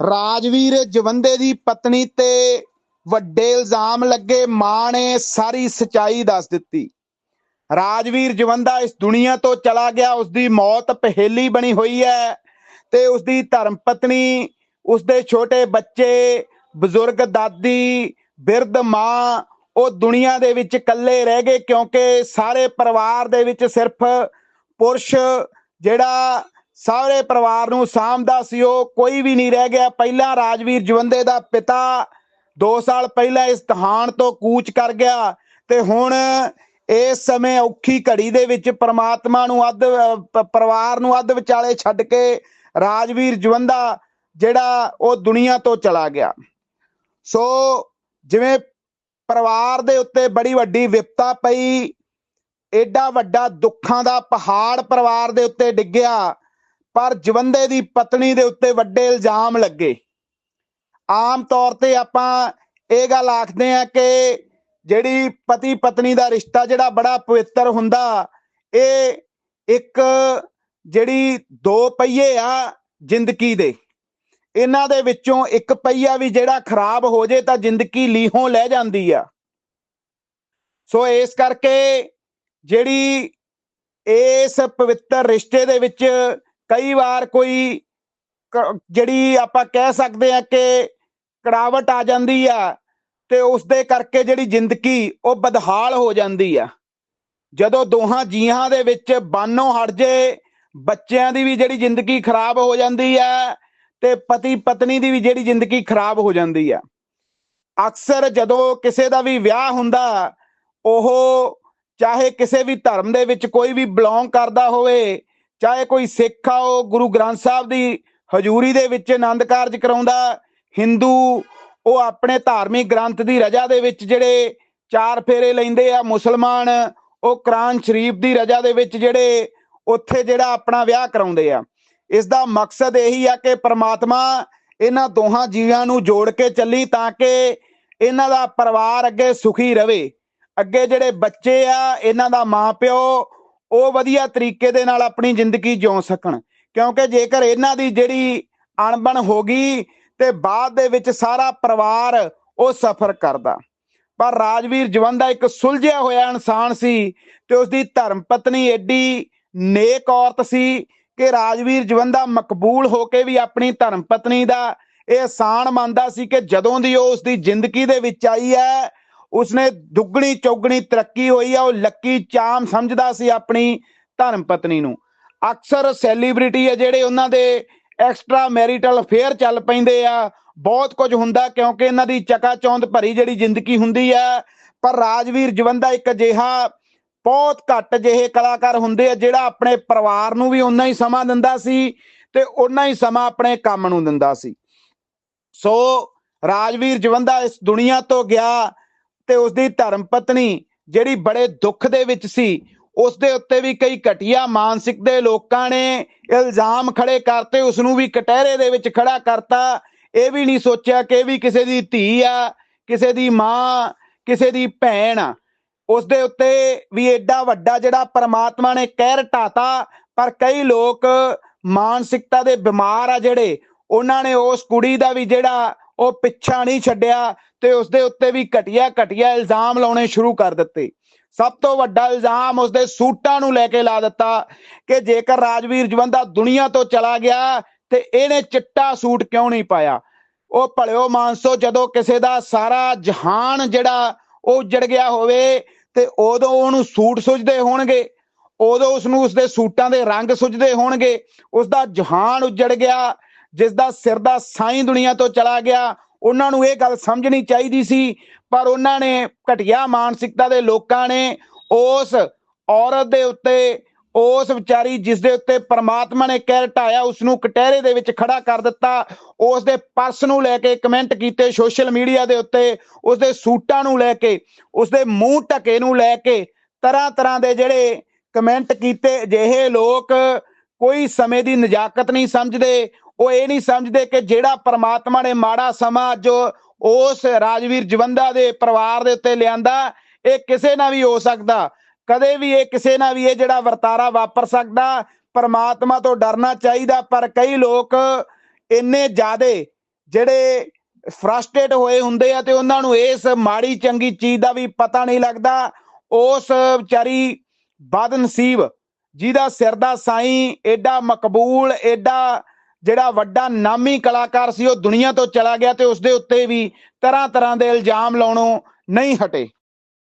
ਰਾਜਵੀਰ ਜਵੰਦੇ ਦੀ ਪਤਨੀ ਤੇ ਵੱਡੇ ਇਲਜ਼ਾਮ ਲੱਗੇ, ਮਾਂ ਨੇ ਸਾਰੀ ਸਚਾਈ ਦੱਸ ਦਿੱਤੀ। ਰਾਜਵੀਰ ਜਵੰਦਾ ਇਸ ਦੁਨੀਆ ਤੋਂ ਚਲਾ ਗਿਆ ਉਸ ਦੀ ਮੌਤ ਪਹੇਲੀ ਬਣੀ ਹੋਈ ਹੈ ਤੇ ਉਸ ਦੀ ਧਰਮ ਪਤਨੀ ਉਸ ਦੇ ਛੋਟੇ ਬੱਚੇ, ਬਜ਼ੁਰਗ ਦਾਦੀ, ਬਿਰਧ ਮਾਂ, ਉਹ ਦੁਨੀਆ ਦੇ ਵਿੱਚ ਇਕੱਲੇ ਰਹਿ ਗਏ ਕਿਉਂਕਿ ਸਾਰੇ ਪਰਿਵਾਰ ਦੇ ਵਿੱਚ ਸਿਰਫ ਪੁਰਸ਼ ਜਿਹੜਾ ਸਾਰੇ ਪਰਿਵਾਰ ਨੂੰ ਸਾਂਭਦਾ ਸੀ ਉਹ, ਕੋਈ ਵੀ ਨਹੀਂ ਰਹਿ ਗਿਆ। ਪਹਿਲਾਂ ਰਾਜਵੀਰ ਜਵੰਦੇ ਦਾ ਪਿਤਾ 2 ਸਾਲ ਪਹਿਲਾਂ ਇਸ ਤਹਾਨ ਤੋਂ ਕੂਚ ਕਰ ਗਿਆ ਤੇ ਹੁਣ ਇਸ ਸਮੇਂ ਔਖੀ ਘੜੀ ਦੇ ਵਿੱਚ ਪ੍ਰਮਾਤਮਾ ਨੂੰ ਅੱਧ ਪਰਿਵਾਰ ਨੂੰ ਅੱਧ ਵਿਚਾਲੇ ਛੱਡ ਕੇ ਰਾਜਵੀਰ ਜਵੰਦਾ ਜਿਹੜਾ ਉਹ ਦੁਨੀਆ ਤੋਂ ਚਲਾ ਗਿਆ। ਸੋ ਜਿਵੇਂ ਪਰਿਵਾਰ ਦੇ ਉੱਤੇ ਬੜੀ ਵੱਡੀ ਵਿਪਤਾ ਪਈ ਐਡਾ ਵੱਡਾ ਦੁੱਖਾਂ ਦਾ ਪਹਾੜ ਪਰਿਵਾਰ ਦੇ ਉੱਤੇ ਡਿੱਗਿਆ ਪਰ ਜਵੰਦੇ ਦੀ ਪਤਨੀ ਦੇ ਉੱਤੇ ਵੱਡੇ ਇਲਜ਼ਾਮ ਲੱਗੇ। ਆਮ ਤੌਰ ਤੇ ਆਪਾਂ ਇਹ ਗੱਲ ਆਖਦੇ ਆ ਕਿ ਜਿਹੜੀ ਪਤੀ ਪਤਨੀ ਦਾ ਰਿਸ਼ਤਾ ਜਿਹੜਾ ਬੜਾ ਪਵਿੱਤਰ ਹੁੰਦਾ, ਇਹ ਇੱਕ ਜਿਹੜੀ ਦੋ ਪਹੀਏ ਆ ਜ਼ਿੰਦਗੀ ਦੇ। ਇਹਨਾਂ ਦੇ ਵਿੱਚੋਂ ਇੱਕ ਪਹੀਆ ਵੀ ਜਿਹੜਾ ਖਰਾਬ ਹੋ ਜੇ ਤਾਂ ਜ਼ਿੰਦਗੀ ਲੀਹੋਂ ਲੈ ਜਾਂਦੀ ਆ। ਸੋ ਇਸ ਕਰਕੇ ਜਿਹੜੀ ਇਸ ਪਵਿੱਤਰ ਰਿਸ਼ਤੇ ਦੇ ਵਿੱਚ ਕਈ ਵਾਰ ਕੋਈ ਕ- ਜਿਹੜੀ ਆਪਾਂ ਕਹਿ ਸਕਦੇ ਆ ਕਿ ਕੜਾਵਟ ਆ ਜਾਂਦੀ ਆ ਤੇ ਉਸ ਦੇ ਕਰਕੇ ਜਿਹੜੀ ਜ਼ਿੰਦਗੀ ਉਹ ਬਦਹਾਲ ਹੋ ਜਾਂਦੀ ਆ। ਜਦੋਂ ਦੋਹਾਂ ਜੀਹਾਂ ਦੇ ਵਿੱਚ ਬਾਨੋਂ ਹਟ ਜੇ, ਬੱਚਿਆਂ ਦੀ ਵੀ ਜਿਹੜੀ ਜ਼ਿੰਦਗੀ ਖਰਾਬ ਹੋ ਜਾਂਦੀ ਆ ਤੇ ਪਤੀ ਪਤਨੀ ਦੀ ਵੀ ਜਿਹੜੀ ਜ਼ਿੰਦਗੀ ਖਰਾਬ ਹੋ ਜਾਂਦੀ ਆ। ਅਕਸਰ ਜਦੋਂ ਕਿਸੇ ਦਾ ਵੀ ਵਿਆਹ ਹੁੰਦਾ, ਉਹ ਚਾਹੇ ਕਿਸੇ ਵੀ ਧਰਮ ਦੇ ਵਿੱਚ ਕੋਈ ਵੀ ਬਿਲੋਂਗ ਕਰਦਾ ਹੋਵੇ ਚਾਹੇ ਕੋਈ ਸਿੱਖ ਆ, ਉਹ ਗੁਰੂ ਗ੍ਰੰਥ ਸਾਹਿਬ ਦੀ ਹਜ਼ੂਰੀ ਦੇ ਵਿੱਚ ਆਨੰਦ ਕਾਰਜ ਕਰਾਉਂਦਾ, ਹਿੰਦੂ, ਉਹ ਆਪਣੇ ਧਾਰਮਿਕ ਗ੍ਰੰਥ ਦੀ ਰਜਾ ਦੇ ਵਿੱਚ ਜਿਹੜੇ ਚਾਰ ਫੇਰੇ ਲੈਂਦੇ ਆ, ਮੁਸਲਮਾਨ, ਉਹ ਕੁਰਾਨ ਸ਼ਰੀਫ ਦੀ ਰਜਾ ਦੇ ਵਿੱਚ ਜਿਹੜੇ ਉੱਥੇ ਜਿਹੜਾ ਆਪਣਾ ਵਿਆਹ ਕਰਾਉਂਦੇ ਆ। ਇਸ ਦਾ ਮਕਸਦ ਇਹੀ ਆ ਕਿ ਪ੍ਰਮਾਤਮਾ ਇਹਨਾਂ ਦੋਹਾਂ ਜੀਵਾਂ ਨੂੰ ਜੋੜ ਕੇ ਚੱਲੀ ਤਾਂ ਕਿ ਇਹਨਾਂ ਦਾ ਪਰਿਵਾਰ ਅੱਗੇ ਸੁਖੀ ਰਵੇ। ਅੱਗੇ ਜਿਹੜੇ ਬੱਚੇ ਆ, ਇਹਨਾਂ ਦਾ ਮਾਪਿਓ ਉਹ ਵਧੀਆ ਤਰੀਕੇ ਦੇ ਨਾਲ ਆਪਣੀ ਜ਼ਿੰਦਗੀ ਜਿਉ ਸਕਣ। ਕਿਉਂਕਿ ਜੇਕਰ ਇਹਨਾਂ ਦੀ ਜਿਹੜੀ ਅਣਬਣ ਹੋ ਗਈ ਤੇ ਬਾਅਦ ਦੇ ਵਿੱਚ ਸਾਰਾ ਪਰਿਵਾਰ ਉਹ ਸਫਰ ਕਰਦਾ। ਪਰ ਰਾਜਵੀਰ ਜਵੰਦਾ ਇੱਕ ਸੁਲਝਿਆ ਹੋਇਆ ਇਨਸਾਨ ਸੀ ਤੇ ਉਸ ਦੀ ਧਰਮ ਪਤਨੀ ਐਡੀ ਨੇਕ ਔਰਤ ਸੀ ਕਿ ਰਾਜਵੀਰ ਜਵੰਦਾ ਮਕਬੂਲ ਹੋ ਕੇ ਵੀ ਆਪਣੀ ਧਰਮ ਪਤਨੀ ਦਾ ਇਹ ਆਸਾਨ ਮੰਨਦਾ ਸੀ ਕਿ ਜਦੋਂ ਦੀ ਉਹ ਉਸ ਦੀ ਜ਼ਿੰਦਗੀ ਦੇ ਵਿੱਚ ਆਈ ਹੈ ਉਸਨੇ ਦੁੱਗਣੀ ਚੌਗਣੀ ਤਰੱਕੀ ਹੋਈ ਆ, ਉਹ ਲੱਕੀ ਚਾਮ ਸਮਝਦਾ ਸੀ ਆਪਣੀ ਧਰਮ ਪਤਨੀ ਨੂੰ। ਅਕਸਰ ਸੈਲੀਬ੍ਰਿਟੀ ਆ ਜਿਹੜੇ ਉਹਨਾਂ ਦੇ ਐਕਸਟਰਾ ਮੈਰਿਟਲ ਅਫੇਅਰ ਚੱਲ ਪੈਂਦੇ ਆ। ਬਹੁਤ ਕੁਝ ਹੁੰਦਾ ਕਿਉਂਕਿ ਇਹਨਾਂ ਦੀ ਚਕਾਚੌਂਦ ਭਰੀ ਜਿਹੜੀ ਜ਼ਿੰਦਗੀ ਹੁੰਦੀ ਆ। ਪਰ ਰਾਜਵੀਰ ਜਵੰਦਾ ਇੱਕ ਅਜਿਹਾ ਬਹੁਤ ਘੱਟ ਜਿਹੇ ਕਲਾਕਾਰ ਹੁੰਦੇ ਆ ਜਿਹੜਾ ਆਪਣੇ ਪਰਿਵਾਰ ਨੂੰ ਵੀ ਉਨਾ ਹੀ ਸਮਾਂ ਦਿੰਦਾ ਸੀ ਤੇ ਉਨਾ ਹੀ ਸਮਾਂ ਆਪਣੇ ਕੰਮ ਨੂੰ ਦਿੰਦਾ ਸੀ। ਸੋ ਰਾਜਵੀਰ ਜਵੰਦਾ ਇਸ ਦੁਨੀਆ ਤੋਂ ਗਿਆ। ਤੇ ਉਸ ਦੀ ਧਰਮ ਪਤਨੀ ਜਿਹੜੀ ਬੜੇ ਦੁੱਖ ਦੇ ਵਿੱਚ ਸੀ ਉਸ ਦੇ ਉੱਤੇ ਵੀ ਕਈ ਘਟੀਆ ਮਾਨਸਿਕ ਦੇ ਲੋਕਾਂ ਨੇ ਇਲਜ਼ਾਮ ਖੜੇ ਕਰਤੇ ਉਸ ਨੂੰ ਵੀ ਕਟਹਿਰੇ ਦੇ ਵਿੱਚ ਖੜਾ ਕਰਤਾ। ਇਹ ਵੀ ਨਹੀਂ ਸੋਚਿਆ ਕਿ ਇਹ ਵੀ ਕਿਸੇ ਦੀ ਧੀ ਆ, ਕਿਸੇ ਦੀ ਮਾਂ, ਕਿਸੇ ਦੀ ਭੈਣ ਆ। ਉਸ ਦੇ ਉੱਤੇ ਵੀ ਐਡਾ ਵੱਡਾ ਜਿਹੜਾ ਪਰਮਾਤਮਾ ਨੇ ਕਹਿਰ ਢਾਤਾ, ਪਰ ਕਈ ਲੋਕ ਮਾਨਸਿਕਤਾ ਦੇ ਬਿਮਾਰ ਆ ਜਿਹੜੇ, ਉਹਨਾਂ ਨੇ ਉਸ ਕੁੜੀ ਦਾ ਵੀ ਜਿਹੜਾ ਉਹ ਪਿੱਛਾ ਨਹੀਂ ਛੱਡਿਆ ਤੇ ਉਸ ਦੇ ਉੱਤੇ ਵੀ ਘਟੀਆ ਘਟੀਆ ਇਲਜ਼ਾਮ ਲਾਉਣੇ ਸ਼ੁਰੂ ਕਰ ਦਿੱਤੇ। ਸਭ ਤੋਂ ਵੱਡਾ ਇਲਜ਼ਾਮ ਉਸਦੇ ਸੂਟਾਂ ਨੂੰ ਲੈ ਕੇ ਲਾ ਦਿੱਤਾ ਕਿ ਜੇਕਰ ਰਾਜਵੀਰ ਜਵੰਦਾ ਦੁਨੀਆ ਤੋਂ ਚਲਾ ਗਿਆ ਤੇ ਇਹਨੇ ਚਿੱਟਾ ਸੂਟ ਕਿਉਂ ਨਹੀਂ ਪਾਇਆ? ਉਹ ਭਲਿਓ ਮਾਨਸੋ, ਜਦੋਂ ਕਿਸੇ ਦਾ ਸਾਰਾ ਜਹਾਨ ਜਿਹੜਾ ਉਹ ਉੱਜੜ ਗਿਆ ਹੋਵੇ ਤੇ ਉਦੋਂ ਉਹਨੂੰ ਸੂਟ ਸੁਝਦੇ ਹੋਣਗੇ, ਉਦੋਂ ਉਸ ਨੂੰ ਉਸਦੇ ਸੂਟਾਂ ਦੇ ਰੰਗ ਸੁਝਦੇ ਹੋਣਗੇ ਉਸ ਦਾ ਜਹਾਨ ਉੱਜੜ ਗਿਆ ਜਿਸ ਦਾ ਸਿਰ ਦਾ ਸਾਈਂ ਦੁਨੀਆ ਤੋਂ ਚਲਾ ਗਿਆ। ਉਹਨਾਂ ਨੂੰ ਇਹ ਗੱਲ ਸਮਝਣੀ ਚਾਹੀਦੀ ਸੀ, ਪਰ ਉਹਨਾਂ ਨੇ ਘਟੀਆ ਮਾਨਸਿਕਤਾ ਦੇ ਲੋਕਾਂ ਨੇ ਉਸ ਔਰਤ ਦੇ ਉੱਤੇ, ਉਸ ਵਿਚਾਰੀ ਜਿਸ ਦੇ ਉੱਤੇ ਪ੍ਰਮਾਤਮਾ ਨੇ ਕਹਿਰ ਢਾਇਆ ਉਸ ਨੂੰ ਕਟਹਿਰੇ ਦੇ ਵਿੱਚ ਖੜਾ ਕਰ ਦਿੱਤਾ। ਉਸ ਦੇ ਪਰਸ ਨੂੰ ਲੈ ਕੇ ਕਮੈਂਟ ਕੀਤੇ ਸੋਸ਼ਲ ਮੀਡੀਆ ਦੇ ਉੱਤੇ ਉਸ ਦੇ ਸੂਟਾਂ ਨੂੰ ਲੈ ਕੇ ਉਸ ਦੇ ਮੂੰਹ ਢਕੇ ਨੂੰ ਲੈ ਕੇ ਤਰ੍ਹਾਂ ਤਰ੍ਹਾਂ ਦੇ ਜਿਹੜੇ ਕਮੈਂਟ ਕੀਤੇ, ਅਜਿਹੇ ਲੋਕ ਕੋਈ ਸਮੇਂ ਦੀ ਨਜਾਕਤ ਨਹੀਂ ਸਮਝਦੇ, ਉਹ ਇਹ ਨਹੀਂ ਸਮਝਦੇ ਕਿ ਜਿਹੜਾ ਪਰਮਾਤਮਾ ਨੇ ਮਾੜਾ ਸਮਾਂ ਜੋ ਉਸ ਰਾਜਵੀਰ ਜਵੰਦਾ ਦੇ ਪਰਿਵਾਰ ਦੇ ਉੱਤੇ ਲਿਆਂਦਾ, ਇਹ ਕਿਸੇ ਨਾਲ ਵੀ ਹੋ ਸਕਦਾ। ਕਦੇ ਵੀ ਇਹ ਕਿਸੇ ਨਾਲ ਵੀ ਇਹ ਜਿਹੜਾ ਵਰਤਾਰਾ ਵਾਪਰ ਸਕਦਾ, ਪਰਮਾਤਮਾ ਤੋਂ ਡਰਨਾ ਚਾਹੀਦਾ, ਪਰ ਕਈ ਲੋਕ ਇੰਨੇ ਜ਼ਿਆਦੇ ਜਿਹੜੇ ਫਰਸਟ੍ਰੇਟ ਹੋਏ ਹੁੰਦੇ ਆ ਤੇ ਉਹਨਾਂ ਨੂੰ ਇਸ ਮਾੜੀ ਚੰਗੀ ਚੀਜ਼ ਦਾ ਵੀ ਪਤਾ ਨਹੀਂ ਲੱਗਦਾ, ਉਸ ਵਿਚਾਰੀ ਬਦਨਸੀਬ ਜਿਹਦਾ ਸਿਰ ਦਾ ਸਾਈਂ ਐਡਾ ਮਕਬੂਲ ਐਡਾ ਜਿਹੜਾ ਵੱਡਾ ਨਾਮੀ ਕਲਾਕਾਰ ਸੀ, ਉਹ ਦੁਨੀਆ ਤੋਂ ਚਲਾ ਗਿਆ ਤੇ ਉਸ ਦੇ ਉੱਤੇ ਵੀ ਤਰ੍ਹਾਂ ਤਰ੍ਹਾਂ ਦੇ ਇਲਜ਼ਾਮ ਲਾਉਣੋਂ ਨਹੀਂ ਹਟੇ।